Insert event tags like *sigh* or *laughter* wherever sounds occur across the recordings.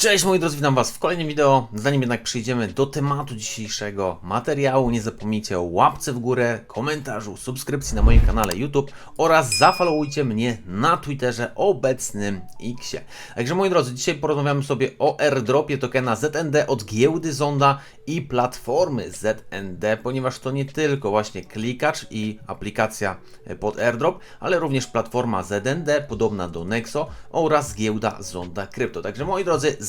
Cześć moi drodzy, witam Was w kolejnym wideo. Zanim jednak przejdziemy do tematu dzisiejszego materiału, nie zapomnijcie o łapce w górę, komentarzu, subskrypcji na moim kanale YouTube oraz zafollowujcie mnie na Twitterze obecnym Xie. Także moi drodzy, dzisiaj porozmawiamy sobie o airdropie tokena ZND od giełdy Zonda i platformy ZND, ponieważ to nie tylko właśnie klikacz i aplikacja pod airdrop, ale również platforma ZND podobna do Nexo oraz giełda Zonda Krypto. Także moi drodzy,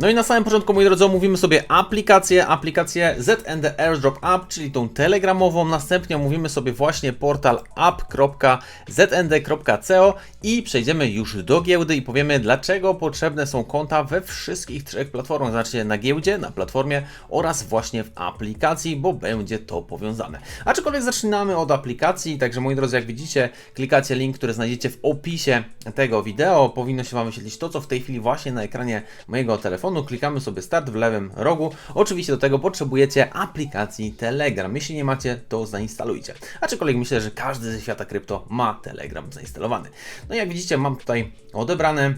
No i na samym początku, moi drodzy, omówimy sobie aplikację, aplikację ZND Airdrop App, czyli tą telegramową. Następnie omówimy sobie właśnie portal app.znd.co i przejdziemy już do giełdy i powiemy, dlaczego potrzebne są konta we wszystkich trzech platformach, znaczy na giełdzie, na platformie oraz właśnie w aplikacji, bo będzie to powiązane. Aczkolwiek zaczynamy od aplikacji, także moi drodzy, jak widzicie, klikacie link, który znajdziecie w opisie tego wideo. Powinno się Wam wyświetlić to, co w tej chwili właśnie na ekranie mojego telefonu. Klikamy sobie start w lewym rogu. Oczywiście do tego potrzebujecie aplikacji Telegram. Jeśli nie macie, to zainstalujcie. Aczkolwiek myślę, że każdy ze świata krypto ma Telegram zainstalowany. No i jak widzicie, mam tutaj odebrane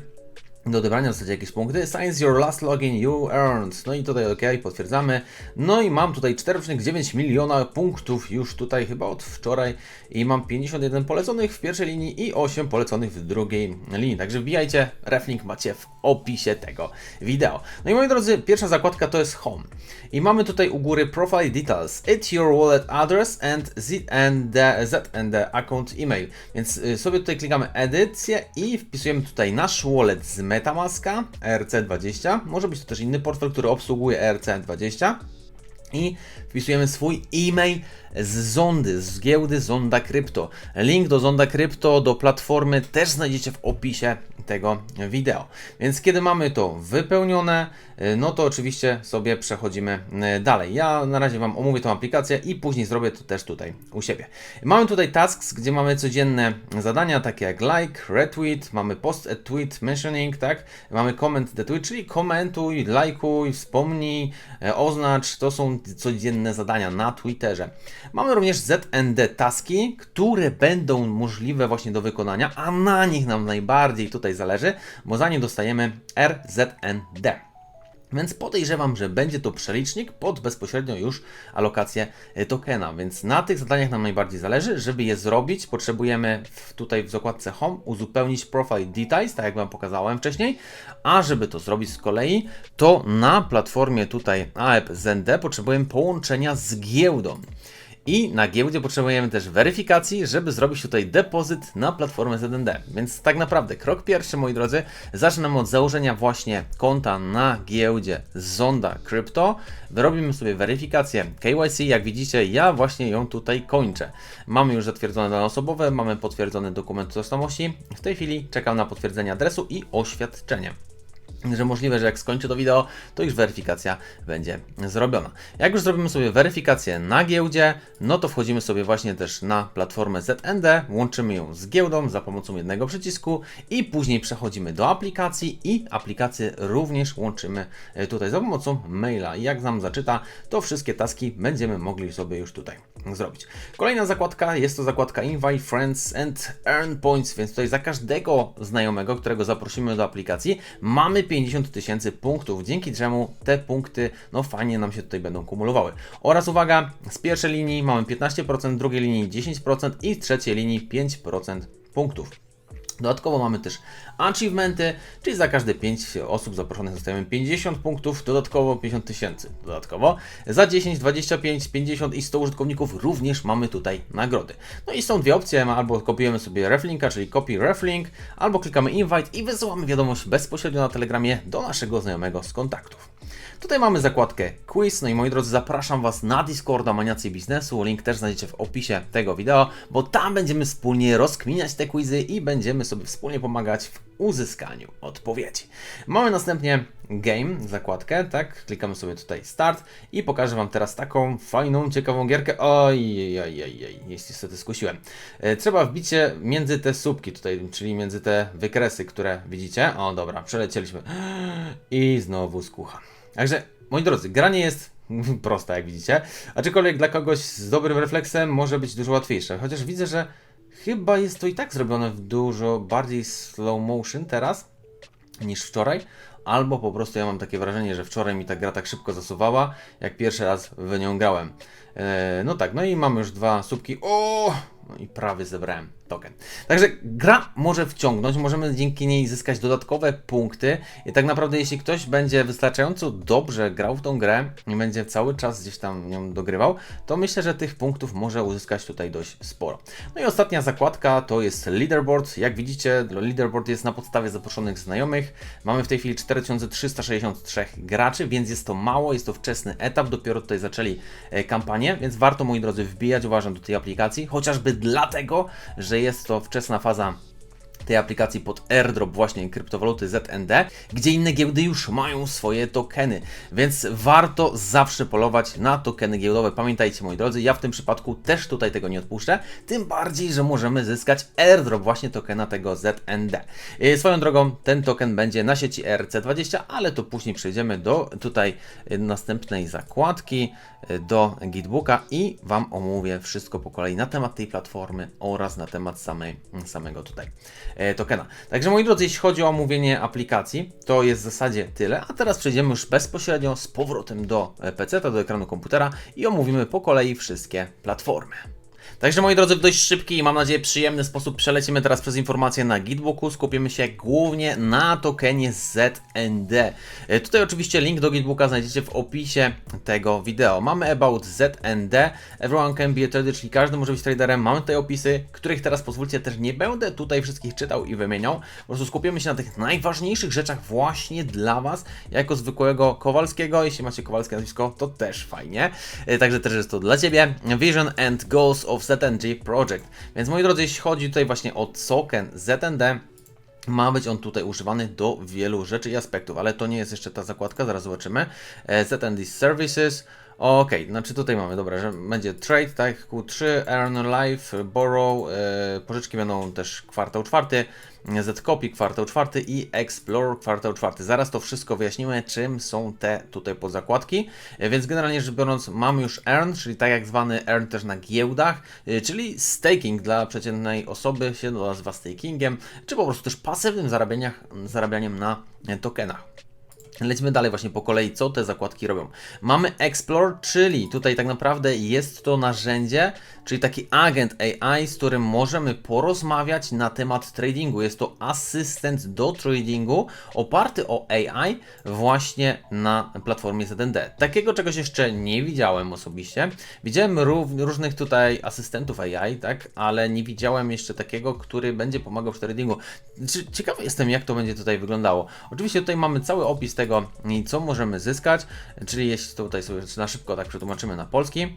do odebrania w zasadzie jakieś punkty. Science your last login you earned. No i tutaj OK, potwierdzamy. No i mam tutaj 4,9 miliona punktów już tutaj chyba od wczoraj i mam 51 poleconych w pierwszej linii i 8 poleconych w drugiej linii. Także wbijajcie, reflink macie w opisie tego wideo. No i moi drodzy, pierwsza zakładka to jest Home. I mamy tutaj u góry Profile Details. It's your wallet address and ZND, ZND account email. Więc y, sobie tutaj klikamy edycję i wpisujemy tutaj nasz wallet z Metamaska ERC20. Może być to też inny portfel, który obsługuje ERC20 i wpisujemy swój e-mail z Zondy, z giełdy Zonda Krypto. Link do Zonda Krypto, do platformy też znajdziecie w opisie tego wideo. Więc kiedy mamy to wypełnione, no to oczywiście sobie przechodzimy dalej. Ja na razie Wam omówię tą aplikację i później zrobię to też tutaj u siebie. Mamy tutaj tasks, gdzie mamy codzienne zadania, takie jak like, retweet, mamy post a tweet mentioning, tak? Mamy comment the tweet, czyli komentuj, lajkuj, wspomnij, oznacz, to są codzienne zadania na Twitterze. Mamy również ZND taski, które będą możliwe właśnie do wykonania, a na nich nam najbardziej tutaj zależy, bo za nie dostajemy RZND. Więc podejrzewam, że będzie to przelicznik pod bezpośrednio już alokację tokena. Więc na tych zadaniach nam najbardziej zależy. Żeby je zrobić, potrzebujemy tutaj w zakładce Home uzupełnić Profile Details, tak jak Wam pokazałem wcześniej. A żeby to zrobić z kolei, to na platformie tutaj AEP ZND potrzebujemy połączenia z giełdą. I na giełdzie potrzebujemy też weryfikacji, żeby zrobić tutaj depozyt na platformę ZND. Więc tak naprawdę krok pierwszy, moi drodzy, zaczynamy od założenia właśnie konta na giełdzie Zonda Crypto. Wyrobimy sobie weryfikację KYC. Jak widzicie, ja właśnie ją tutaj kończę. Mamy już zatwierdzone dane osobowe, mamy potwierdzony dokument tożsamości. W tej chwili czekam na potwierdzenie adresu i oświadczenie że możliwe, że jak skończę to wideo, to już weryfikacja będzie zrobiona. Jak już zrobimy sobie weryfikację na giełdzie, no to wchodzimy sobie właśnie też na platformę ZND, łączymy ją z giełdą za pomocą jednego przycisku i później przechodzimy do aplikacji i aplikację również łączymy e, tutaj za pomocą maila. Jak nam zaczyta, to wszystkie taski będziemy mogli sobie już tutaj zrobić. Kolejna zakładka jest to zakładka Invite Friends and Earn Points, więc tutaj za każdego znajomego, którego zaprosimy do aplikacji, mamy 50 tysięcy punktów, dzięki czemu te punkty no fajnie nam się tutaj będą kumulowały. Oraz uwaga, z pierwszej linii mamy 15%, drugiej linii 10% i z trzeciej linii 5% punktów. Dodatkowo mamy też achievementy, czyli za każde 5 osób zaproszonych dostajemy 50 punktów, dodatkowo 50 tysięcy. Dodatkowo za 10, 25, 50 i 100 użytkowników również mamy tutaj nagrody. No i są dwie opcje, albo kopiujemy sobie reflinka, czyli copy reflink, albo klikamy invite i wysyłamy wiadomość bezpośrednio na Telegramie do naszego znajomego z kontaktów. Tutaj mamy zakładkę quiz, no i moi drodzy zapraszam Was na Discorda Maniacy Biznesu, link też znajdziecie w opisie tego wideo, bo tam będziemy wspólnie rozkminiać te quizy i będziemy sobie wspólnie pomagać w uzyskaniu odpowiedzi. Mamy następnie game, zakładkę, tak, klikamy sobie tutaj start i pokażę Wam teraz taką fajną, ciekawą gierkę, oj, oj, oj, oj, niestety skusiłem. E, trzeba wbić się między te słupki tutaj, czyli między te wykresy, które widzicie, o dobra, przelecieliśmy *gasps* i znowu skucha. Także, moi drodzy, granie jest *laughs* prosta, jak widzicie. Aczkolwiek dla kogoś z dobrym refleksem może być dużo łatwiejsze. Chociaż widzę, że chyba jest to i tak zrobione w dużo bardziej slow motion teraz niż wczoraj. Albo po prostu ja mam takie wrażenie, że wczoraj mi ta gra tak szybko zasuwała, jak pierwszy raz w nią grałem. E, no tak, no i mamy już dwa słupki. O! No i prawie zebrałem token. Także gra może wciągnąć, możemy dzięki niej zyskać dodatkowe punkty i tak naprawdę jeśli ktoś będzie wystarczająco dobrze grał w tą grę i będzie cały czas gdzieś tam nią dogrywał, to myślę, że tych punktów może uzyskać tutaj dość sporo. No i ostatnia zakładka to jest leaderboard. Jak widzicie, leaderboard jest na podstawie zaproszonych znajomych. Mamy w tej chwili 4363 graczy, więc jest to mało, jest to wczesny etap, dopiero tutaj zaczęli e, kampanię, więc warto moi drodzy wbijać, uważam, do tej aplikacji, chociażby dlatego, że jest to wczesna faza tej aplikacji pod airdrop właśnie kryptowaluty ZND, gdzie inne giełdy już mają swoje tokeny, więc warto zawsze polować na tokeny giełdowe. Pamiętajcie moi drodzy, ja w tym przypadku też tutaj tego nie odpuszczę, tym bardziej, że możemy zyskać airdrop właśnie tokena tego ZND. Yy, swoją drogą ten token będzie na sieci RC20, ale to później przejdziemy do tutaj yy, następnej zakładki, yy, do Gitbooka i Wam omówię wszystko po kolei na temat tej platformy oraz na temat samej, samego tutaj e, tokena. Także moi drodzy, jeśli chodzi o omówienie aplikacji, to jest w zasadzie tyle, a teraz przejdziemy już bezpośrednio z powrotem do PC, do ekranu komputera i omówimy po kolei wszystkie platformy. Także moi drodzy, w dość szybki i mam nadzieję przyjemny sposób przelecimy teraz przez informacje na Gitbooku. Skupimy się głównie na tokenie ZND. E, Tutaj oczywiście link do Gitbooka znajdziecie w opisie tego wideo. Mamy About ZND, Everyone Can Be a Trader, czyli każdy może być traderem. Mamy tutaj opisy, których teraz pozwólcie też nie będę tutaj wszystkich czytał i wymieniał. Po prostu skupimy się na tych najważniejszych rzeczach właśnie dla Was, jako zwykłego Kowalskiego. Jeśli macie Kowalskie nazwisko, to też fajnie. E, Także też jest to dla Ciebie. Vision and Goals of ZNG Project. Więc moi drodzy, jeśli chodzi tutaj właśnie o token ZND, ma być on tutaj używany do wielu rzeczy i aspektów, ale to nie jest jeszcze ta zakładka, zaraz zobaczymy. E, ZND Services. Ok, znaczy tutaj mamy, dobra, że będzie trade, tak, Q3, earn life, borrow, e, pożyczki będą też kwartał czwarty, Z-copy kwartał czwarty i explore kwartał czwarty. Zaraz to wszystko wyjaśnimy, czym są te tutaj podzakładki, e, więc generalnie rzecz biorąc mamy już earn, czyli tak jak zwany earn też na giełdach, e, czyli staking dla przeciętnej osoby się nazywa stakingiem, czy po prostu też pasywnym zarabianiem na tokenach. Lecimy dalej właśnie po kolei, co te zakładki robią. Mamy Explore, czyli tutaj tak naprawdę jest to narzędzie, czyli taki agent AI, z którym możemy porozmawiać na temat tradingu. Jest to asystent do tradingu oparty o AI właśnie na platformie ZND. Takiego czegoś jeszcze nie widziałem osobiście. Widziałem różnych tutaj asystentów AI, tak, ale nie widziałem jeszcze takiego, który będzie pomagał przy tradingu. Ciekawy jestem, jak to będzie tutaj wyglądało. Oczywiście tutaj mamy cały opis tego, i co możemy zyskać, czyli jeśli tutaj sobie na szybko tak przetłumaczymy na polski.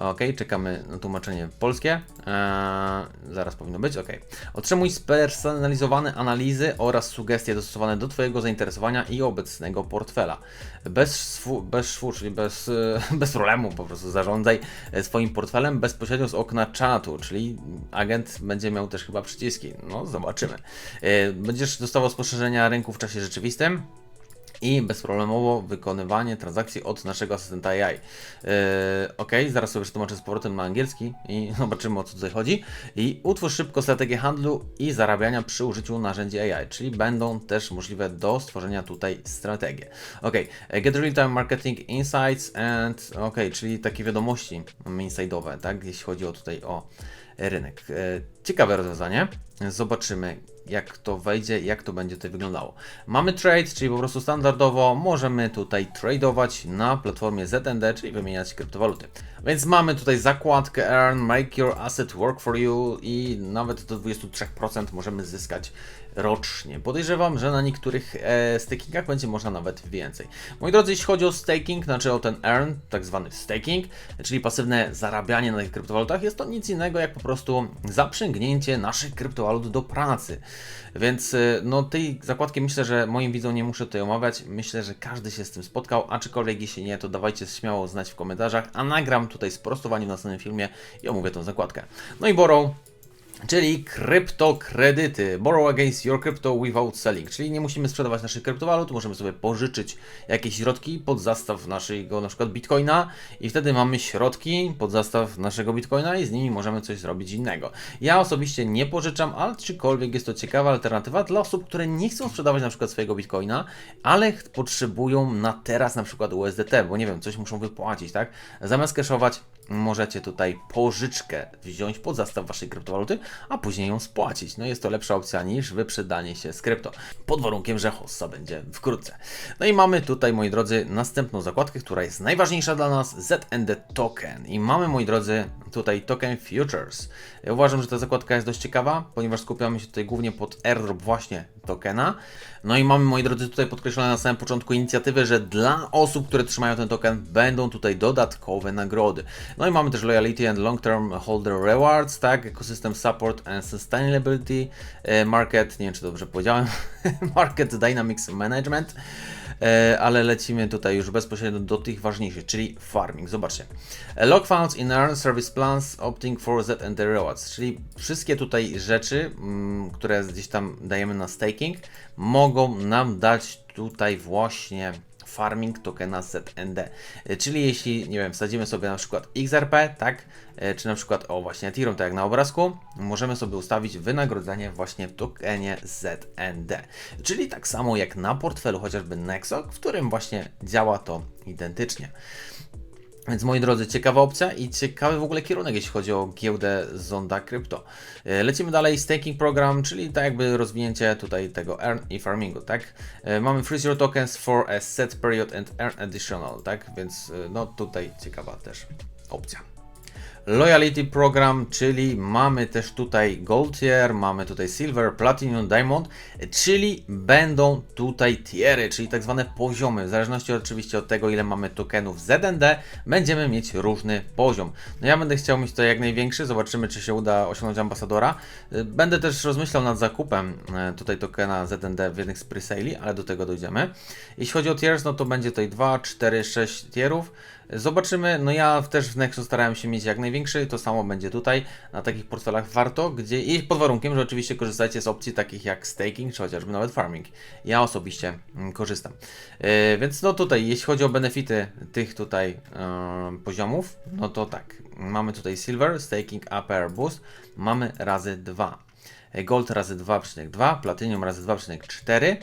Ok, czekamy na tłumaczenie polskie. Eee, zaraz powinno być. Ok. Otrzymuj spersonalizowane analizy oraz sugestie dostosowane do Twojego zainteresowania i obecnego portfela. Bez, szwu, bez szwu, czyli bez, e, *laughs* bez problemu po prostu zarządzaj e, swoim portfelem bezpośrednio z okna czatu, czyli agent będzie miał też chyba przyciski. No, zobaczymy. E, Będziesz dostawał spostrzeżenia rynku w czasie rzeczywistym i bezproblemowo wykonywanie transakcji od naszego asystenta AI. Yy, ok, zaraz sobie przetłumaczę z powrotem na angielski i *laughs* zobaczymy o co tutaj chodzi. I utwórz szybko strategię handlu i zarabiania przy użyciu narzędzi AI, czyli będą też możliwe do stworzenia tutaj strategii. Ok, get real-time marketing insights and ok, czyli takie wiadomości inside'owe, tak, jeśli chodzi o tutaj o rynek. E, Ciekawe rozwiązanie. Zobaczymy, jak to wejdzie, jak to będzie tutaj wyglądało. Mamy trade, czyli po prostu standardowo możemy tutaj tradeować na platformie ZND, czyli wymieniać kryptowaluty. Więc mamy tutaj zakładkę Earn, Make Your Asset Work For You i nawet do 23% możemy zyskać rocznie. Podejrzewam, że na niektórych e, stakingach będzie można nawet więcej. Moi drodzy, jeśli chodzi o staking, znaczy o ten earn, tak zwany staking, czyli pasywne zarabianie na tych kryptowalutach, jest to nic innego jak po prostu zaprzęgnięcie naszych kryptowalut do pracy. Więc e, no tej zakładki myślę, że moim widzom nie muszę tutaj omawiać. Myślę, że każdy się z tym spotkał, aczkolwiek jeśli nie, to dawajcie śmiało znać w komentarzach, a nagram tutaj sprostowanie w następnym filmie i omówię tą zakładkę. No i Borrow Czyli kryptokredyty. Borrow against your crypto without selling. Czyli nie musimy sprzedawać naszych kryptowalut, możemy sobie pożyczyć jakieś środki pod zastaw naszego na przykład bitcoina i wtedy mamy środki pod zastaw naszego bitcoina i z nimi możemy coś zrobić innego. Ja osobiście nie pożyczam, ale czykolwiek jest to ciekawa alternatywa dla osób, które nie chcą sprzedawać na przykład swojego bitcoina, ale potrzebują na teraz na przykład USDT, bo nie wiem, coś muszą wypłacić, tak? Zamiast cashować możecie tutaj pożyczkę wziąć pod zastaw waszej kryptowaluty, a później ją spłacić. No jest to lepsza opcja niż wyprzedanie się z krypto. Pod warunkiem, że hossa będzie wkrótce. No i mamy tutaj, moi drodzy, następną zakładkę, która jest najważniejsza dla nas, ZND Token. I mamy, moi drodzy, tutaj Token Futures. Ja uważam, że ta zakładka jest dość ciekawa, ponieważ skupiamy się tutaj głównie pod airdrop właśnie tokena. No i mamy, moi drodzy, tutaj podkreślone na samym początku inicjatywy, że dla osób, które trzymają ten token, będą tutaj dodatkowe nagrody. No i mamy też Loyalty and Long Term Holder Rewards, tak, Ecosystem Support and Sustainability e, Market, nie wiem czy dobrze powiedziałem, *laughs* Market Dynamics Management, e, ale lecimy tutaj już bezpośrednio do tych ważniejszych, czyli farming. Zobaczcie. E, Lock funds in earn service plans opting for Z and the rewards, czyli wszystkie tutaj rzeczy, mm, które gdzieś tam dajemy na staking, mogą nam dać tutaj właśnie farming tokena ZND. E, Czyli jeśli, nie wiem, wsadzimy sobie na przykład XRP, tak, e, czy na przykład, o właśnie Ethereum, tak jak na obrazku, możemy sobie ustawić wynagrodzenie właśnie w tokenie ZND. Czyli tak samo jak na portfelu chociażby Nexo, w którym właśnie działa to identycznie. Więc moi drodzy, ciekawa opcja i ciekawy w ogóle kierunek, jeśli chodzi o giełdę Zonda Crypto. E, Lecimy dalej, staking program, czyli tak jakby rozwinięcie tutaj tego earn i farmingu, tak? E, Mamy freeze your tokens for a set period and earn additional, tak? Więc e, no tutaj ciekawa też opcja. Loyalty Program, czyli mamy też tutaj Gold Tier, mamy tutaj Silver, Platinum, Diamond, czyli będą tutaj tiery, czyli tak zwane poziomy. W zależności oczywiście od tego, ile mamy tokenów ZND, będziemy mieć różny poziom. No ja będę chciał mieć to jak największy, zobaczymy, czy się uda osiągnąć ambasadora. Y, Będę też rozmyślał nad zakupem e, tutaj tokena ZND w jednych z presali, ale do tego dojdziemy. Jeśli chodzi o tiers, no to będzie tutaj 2, 4, 6 tierów. Zobaczymy, no ja też w Nexus starałem się mieć jak największy, to samo będzie tutaj, na takich portfelach warto, gdzie i pod warunkiem, że oczywiście korzystacie z opcji takich jak staking, czy chociażby nawet farming. Ja osobiście mm, korzystam. Yy, więc no tutaj, jeśli chodzi o benefity tych tutaj yy, poziomów, no to tak, mamy tutaj silver, staking, upper boost, mamy razy 2. Gold razy 2,2, Platinum razy 2,4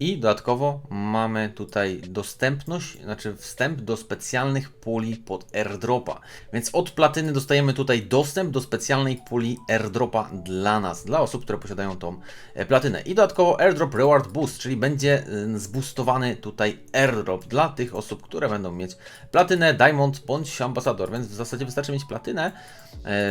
i dodatkowo mamy tutaj dostępność, znaczy wstęp do specjalnych puli pod airdropa. Więc od platyny dostajemy tutaj dostęp do specjalnej puli airdropa dla nas, dla osób, które posiadają tą e, platynę. I dodatkowo airdrop reward boost, czyli będzie y, zboostowany tutaj airdrop dla tych osób, które będą mieć platynę, diamond bądź ambasador. Więc w zasadzie wystarczy mieć platynę, e,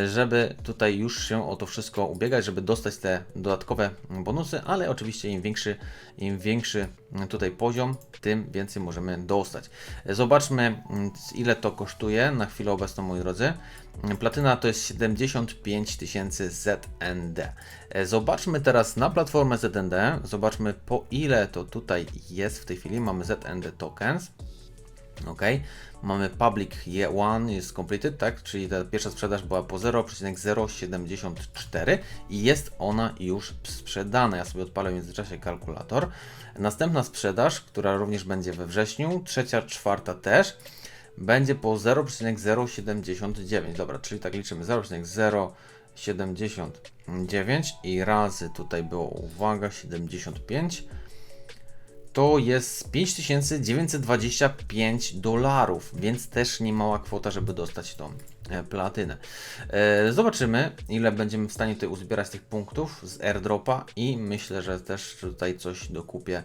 żeby tutaj już się o to wszystko ubiegać, żeby dostać te dodatkowe bonusy, ale oczywiście im większy, im większy tutaj poziom, tym więcej możemy dostać. Zobaczmy mm, ile to kosztuje na chwilę obecną moi drodzy. Platyna to jest 75 tysięcy ZND. E, Zobaczmy teraz na platformę ZND, zobaczmy po ile to tutaj jest w tej chwili. Mamy ZND tokens. Ok, mamy public one jest completed, tak? Czyli ta pierwsza sprzedaż była po 0,074 i jest ona już sprzedana. Ja sobie odpalę w międzyczasie kalkulator. Następna sprzedaż, która również będzie we wrześniu, trzecia, czwarta też, będzie po 0,079. Dobra, czyli tak liczymy 0,079 i razy tutaj było, uwaga, 75 to jest 5925 dolarów, więc też nie mała kwota, żeby dostać tą e, platynę. E, Zobaczymy, ile będziemy w stanie tutaj uzbierać tych punktów z airdropa i myślę, że też tutaj coś dokupię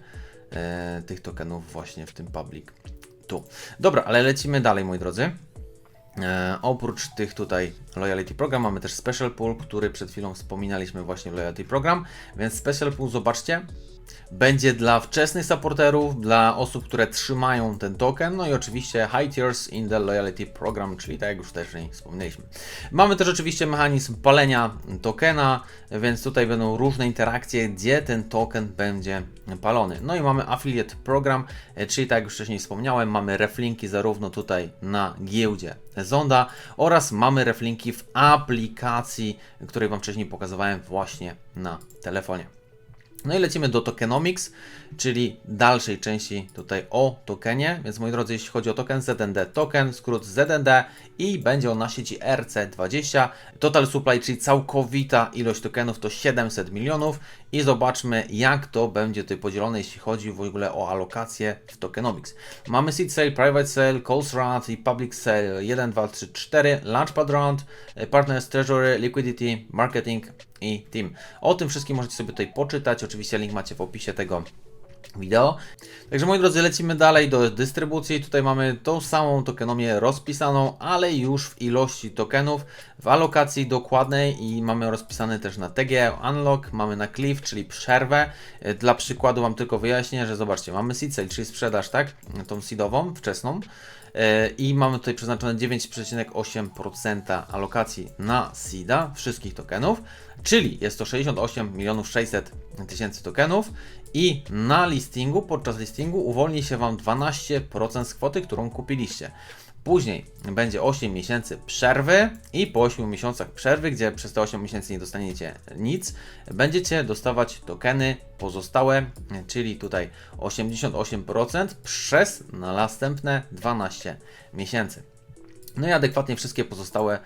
e, tych tokenów właśnie w tym public tu. Dobra, ale lecimy dalej, moi drodzy. Oprócz tych tutaj Loyalty Program mamy też Special Pool, który przed chwilą wspominaliśmy właśnie Loyalty Program, więc Special Pool zobaczcie, będzie dla wczesnych supporterów, dla osób, które trzymają ten token, no i oczywiście high tiers in the loyalty program, czyli tak jak już wcześniej wspomnieliśmy. Mamy też oczywiście mechanizm palenia tokena, więc tutaj będą różne interakcje, gdzie ten token będzie palony. No i mamy affiliate program, e, czyli tak jak już wcześniej wspomniałem, mamy reflinki zarówno tutaj na giełdzie Zonda oraz mamy reflinki w aplikacji, której Wam wcześniej pokazywałem właśnie na telefonie. No i lecimy do tokenomics, czyli dalszej części tutaj o tokenie. Więc moi drodzy, jeśli chodzi o token ZND token, skrót ZND i będzie on na sieci RC20. Total supply, czyli całkowita ilość tokenów to 700 milionów i zobaczmy jak to będzie tutaj podzielone, jeśli chodzi w ogóle o alokację w tokenomics. Mamy seed sale, private sale, calls round i public sale 1, 2, 3, 4, launchpad round, partners, treasury, liquidity, marketing i team. O tym wszystkim możecie sobie tutaj poczytać. Oczywiście link macie w opisie tego wideo. Także moi drodzy, lecimy dalej do dystrybucji. Tutaj mamy tą samą tokenomię rozpisaną, ale już w ilości tokenów, w alokacji dokładnej i mamy rozpisane też na TG Unlock, mamy na Cliff, czyli przerwę. Dla przykładu mam tylko wyjaśnię, że zobaczcie, mamy seed sale, czyli sprzedaż, tak? Tą seedową, wczesną. I mamy tutaj przeznaczone 9,8% alokacji na SIDA wszystkich tokenów, czyli jest to 68 milionów 600 tysięcy tokenów i na listingu, podczas listingu uwolni się Wam 12% z kwoty, którą kupiliście. Później będzie 8 miesięcy przerwy i po 8 miesiącach przerwy, gdzie przez te 8 miesięcy nie dostaniecie nic, będziecie dostawać tokeny pozostałe, czyli tutaj 88% przez następne 12 miesięcy. No i adekwatnie wszystkie pozostałe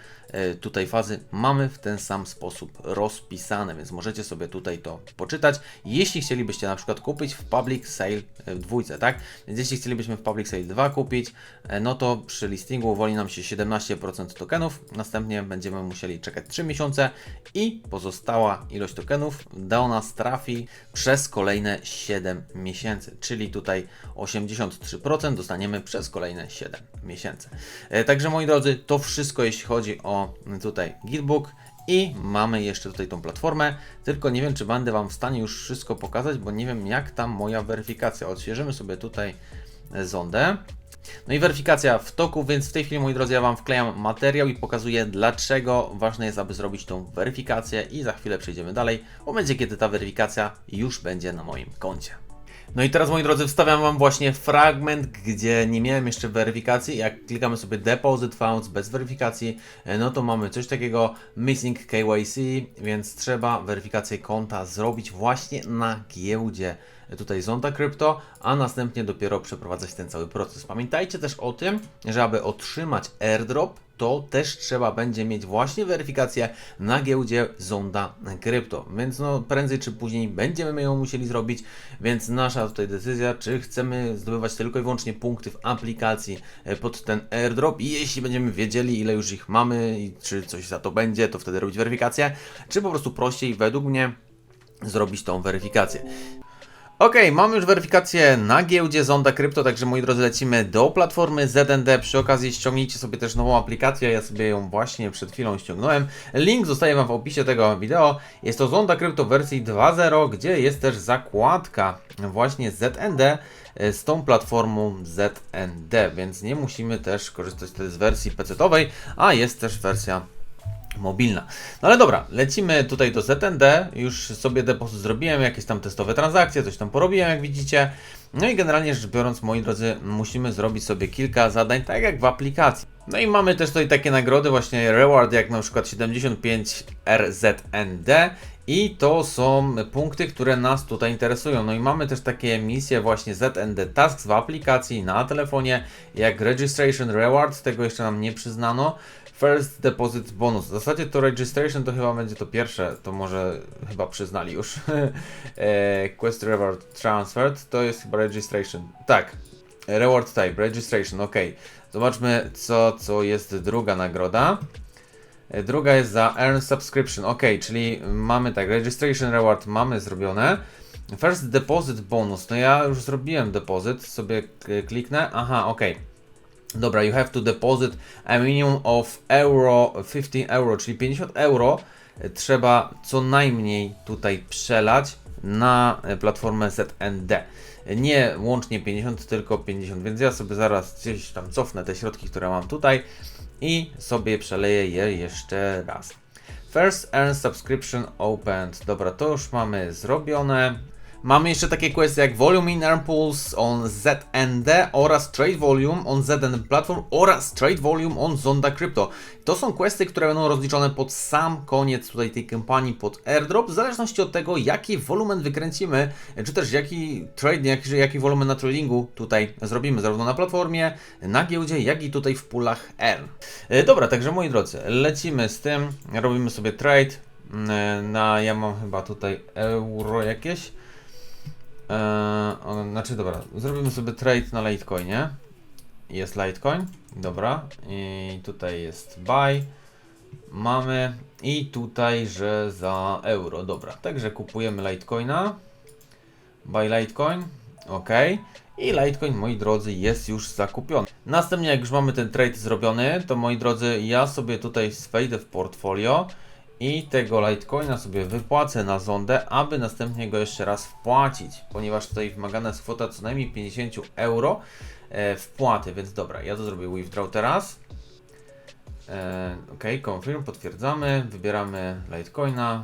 tutaj fazy mamy w ten sam sposób rozpisane, więc możecie sobie tutaj to poczytać. Jeśli chcielibyście na przykład kupić w Public Sale e, w dwójce, tak? Więc jeśli chcielibyśmy w Public Sale 2 kupić, e, no to przy listingu uwolni nam się 17% tokenów, następnie będziemy musieli czekać 3 miesiące i pozostała ilość tokenów do nas trafi przez kolejne 7 miesięcy, czyli tutaj 83% dostaniemy przez kolejne 7 miesięcy. Także moi drodzy, to wszystko jeśli chodzi o tutaj Gitbook. I mamy jeszcze tutaj tą platformę, tylko nie wiem, czy będę Wam w stanie już wszystko pokazać, bo nie wiem, jak tam moja weryfikacja. Odświeżymy sobie tutaj zondę. No i weryfikacja w toku, więc w tej chwili, moi drodzy, ja Wam wklejam materiał i pokazuję, dlaczego ważne jest, aby zrobić tą weryfikację i za chwilę przejdziemy dalej, w momencie, kiedy ta weryfikacja już będzie na moim koncie. No i teraz moi drodzy wstawiam Wam właśnie fragment, gdzie nie miałem jeszcze weryfikacji. Jak klikamy sobie Deposit Funds bez weryfikacji, e, no to mamy coś takiego Missing KYC, więc trzeba weryfikację konta zrobić właśnie na giełdzie tutaj Zonda Crypto, a następnie dopiero przeprowadzać ten cały proces. Pamiętajcie też o tym, że aby otrzymać airdrop, to też trzeba będzie mieć właśnie weryfikację na giełdzie Zonda Crypto. Więc no prędzej czy później będziemy ją musieli zrobić, więc nasza tutaj decyzja, czy chcemy zdobywać tylko i wyłącznie punkty w aplikacji e, pod ten airdrop i jeśli będziemy wiedzieli ile już ich mamy i czy coś za to będzie, to wtedy robić weryfikację, czy po prostu prościej według mnie zrobić tą weryfikację. Ok, mamy już weryfikację na giełdzie Zonda Crypto, także moi drodzy lecimy do platformy ZND. Przy okazji ściągnijcie sobie też nową aplikację, ja sobie ją właśnie przed chwilą ściągnąłem. Link zostaje Wam w opisie tego wideo. Jest to Zonda Crypto wersji 2.0, gdzie jest też zakładka właśnie ZND e, z tą platformą ZND, więc nie musimy też korzystać z wersji PC-owej, a jest też wersja mobilna. No ale dobra, lecimy tutaj do ZND, już sobie depozyt zrobiłem, jakieś tam testowe transakcje, coś tam porobiłem, jak widzicie. No i generalnie rzecz biorąc, moi drodzy, musimy zrobić sobie kilka zadań, tak jak w aplikacji. No i mamy też tutaj takie nagrody, właśnie reward, jak na przykład 75 RZND i to są punkty, które nas tutaj interesują. No i mamy też takie misje właśnie ZND Tasks w aplikacji na telefonie, jak Registration Reward, tego jeszcze nam nie przyznano. First Deposit Bonus. W zasadzie to Registration to chyba będzie to pierwsze, to może chyba przyznali już. *laughs* e, Quest Reward Transferred to jest chyba Registration. Tak, Reward Type, Registration, ok. Zobaczmy co, co jest druga nagroda. E, druga jest za Earn Subscription, ok, czyli mamy tak, Registration Reward mamy zrobione. First Deposit Bonus, no ja już zrobiłem depozyt, sobie kliknę, aha, ok. Dobra, you have to deposit a minimum of euro, 15 euro, czyli 50 euro trzeba co najmniej tutaj przelać na platformę ZND. Nie łącznie 50, tylko 50, więc ja sobie zaraz gdzieś tam cofnę te środki, które mam tutaj i sobie przeleję je jeszcze raz. First Earn Subscription Opened. Dobra, to już mamy zrobione. Mamy jeszcze takie questy jak Volume in Earn Pools on ZND oraz Trade Volume on ZND Platform oraz Trade Volume on Zonda Crypto. To są questy, które będą rozliczone pod sam koniec tutaj tej kampanii pod airdrop, w zależności od tego, jaki wolumen wykręcimy, czy też jaki trade, jaki, jaki wolumen na tradingu tutaj zrobimy, zarówno na platformie, na giełdzie, jak i tutaj w pulach Earn. E, Dobra, także moi drodzy, lecimy z tym, robimy sobie trade mm, na, ja mam chyba tutaj euro jakieś. Eee, znaczy dobra, zrobimy sobie trade na Litecoinie. Jest Litecoin, dobra. I tutaj jest buy. Mamy i tutaj, że za euro, dobra. Także kupujemy Litecoina. Buy Litecoin, ok. I Litecoin, moi drodzy, jest już zakupiony. Następnie, jak już mamy ten trade zrobiony, to moi drodzy, ja sobie tutaj wejdę w portfolio i tego Litecoina sobie wypłacę na zondę, aby następnie go jeszcze raz wpłacić, ponieważ tutaj wymagana jest kwota co najmniej 50 euro e, wpłaty, więc dobra, ja to zrobię withdraw teraz. E, ok, confirm, potwierdzamy, wybieramy Litecoina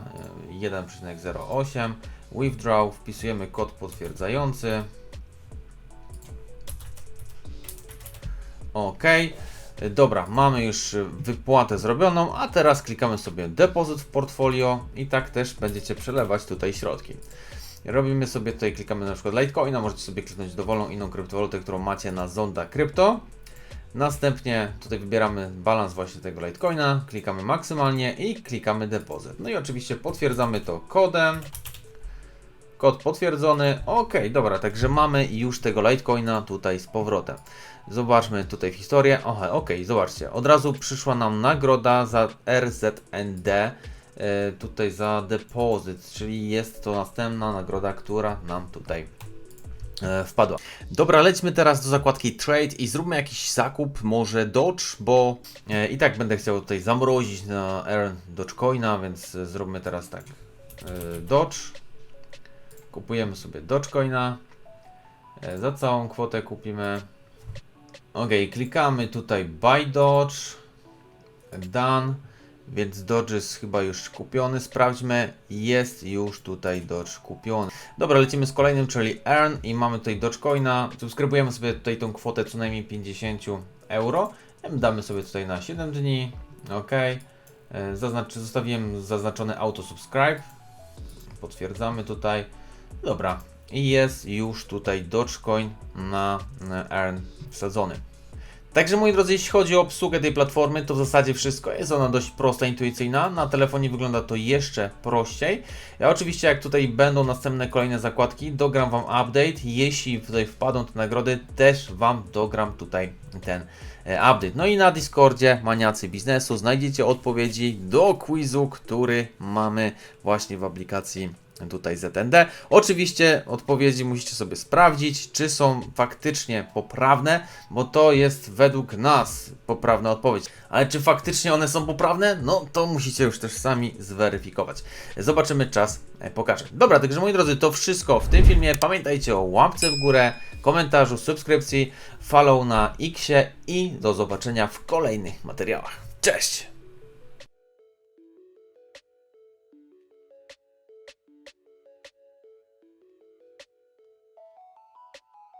e, 1,08, withdraw, wpisujemy kod potwierdzający. Ok. Dobra, mamy już wypłatę zrobioną, a teraz klikamy sobie depozyt w portfolio i tak też będziecie przelewać tutaj środki. Robimy sobie tutaj, klikamy na przykład Litecoina, możecie sobie kliknąć dowolną inną kryptowalutę, którą macie na Zonda Crypto. Następnie tutaj wybieramy balans właśnie tego Litecoina, klikamy maksymalnie i klikamy depozyt. No i oczywiście potwierdzamy to kodem. Kod potwierdzony. Ok, dobra, także mamy już tego Litecoina tutaj z powrotem. Zobaczmy tutaj w historię. Ohe, ok, zobaczcie. Od razu przyszła nam nagroda za RZND. E, tutaj za depozyt, czyli jest to następna nagroda, która nam tutaj e, wpadła. Dobra, lećmy teraz do zakładki Trade i zróbmy jakiś zakup, może Dodge, bo e, i tak będę chciał tutaj zamrozić na Earn Dogecoina, więc zróbmy teraz tak. Dodge. Kupujemy sobie Dogecoina. E, za całą kwotę kupimy. Ok, klikamy tutaj Buy Dodge. Done. Więc Dodge jest chyba już kupiony. Sprawdźmy. Jest już tutaj Dodge kupiony. Dobra, lecimy z kolejnym, czyli Earn i mamy tutaj Dogecoina. Subskrybujemy sobie tutaj tą kwotę co najmniej 50 euro. Damy sobie tutaj na 7 dni. Ok. Zaznacz, zostawiłem zaznaczony auto subscribe. Potwierdzamy tutaj. Dobra. I jest już tutaj Dogecoin na Earn wsadzony. Także moi drodzy, jeśli chodzi o obsługę tej platformy, to w zasadzie wszystko. Jest ona dość prosta, intuicyjna. Na telefonie wygląda to jeszcze prościej. Ja oczywiście, jak tutaj będą następne kolejne zakładki, dogram Wam update. Jeśli tutaj wpadną te nagrody, też Wam dogram tutaj ten e, update. No i na Discordzie Maniacy Biznesu znajdziecie odpowiedzi do quizu, który mamy właśnie w aplikacji tutaj ZND. Oczywiście odpowiedzi musicie sobie sprawdzić, czy są faktycznie poprawne, bo to jest według nas poprawna odpowiedź. Ale czy faktycznie one są poprawne? No to musicie już też sami zweryfikować. Zobaczymy, czas e, pokaże. Dobra, także moi drodzy, to wszystko w tym filmie. Pamiętajcie o łapce w górę, komentarzu, subskrypcji, follow na Xie i do zobaczenia w kolejnych materiałach. Cześć!